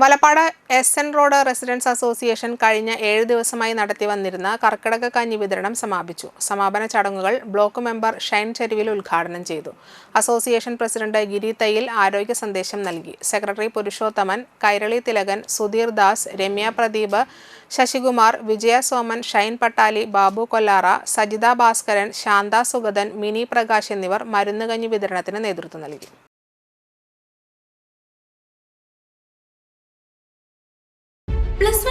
Malappad S N road residence association കഴിഞ്ഞ ഏഴ് ദിവസമായി നടത്തി വന്നിരുന്ന കർക്കിടക കഞ്ഞി വിതരണം സമാപിച്ചു. സമാപന ചടങ്ങുകൾ ബ്ലോക്ക് മെമ്പർ ഷൈൻ ചെരുവിൽ ഉദ്ഘാടനം ചെയ്തു. അസോസിയേഷൻ പ്രസിഡന്റ് ഗിരി തയ്യിൽ ആരോഗ്യ സന്ദേശം നൽകി. സെക്രട്ടറി പുരുഷോത്തമൻ കൈരളി തിലകൻ സുധീർ ദാസ് രമ്യ പ്രദീപ് ശശികുമാർ വിജയ സോമൻ ഷൈൻ പട്ടാലി ബാബു കൊല്ലാറ സജിത ഭാസ്കരൻ ശാന്ത സുഗതൻ മിനി പ്രകാശ് എന്നിവർ മരുന്നുകഞ്ഞി വിതരണത്തിന് നേതൃത്വം നൽകി.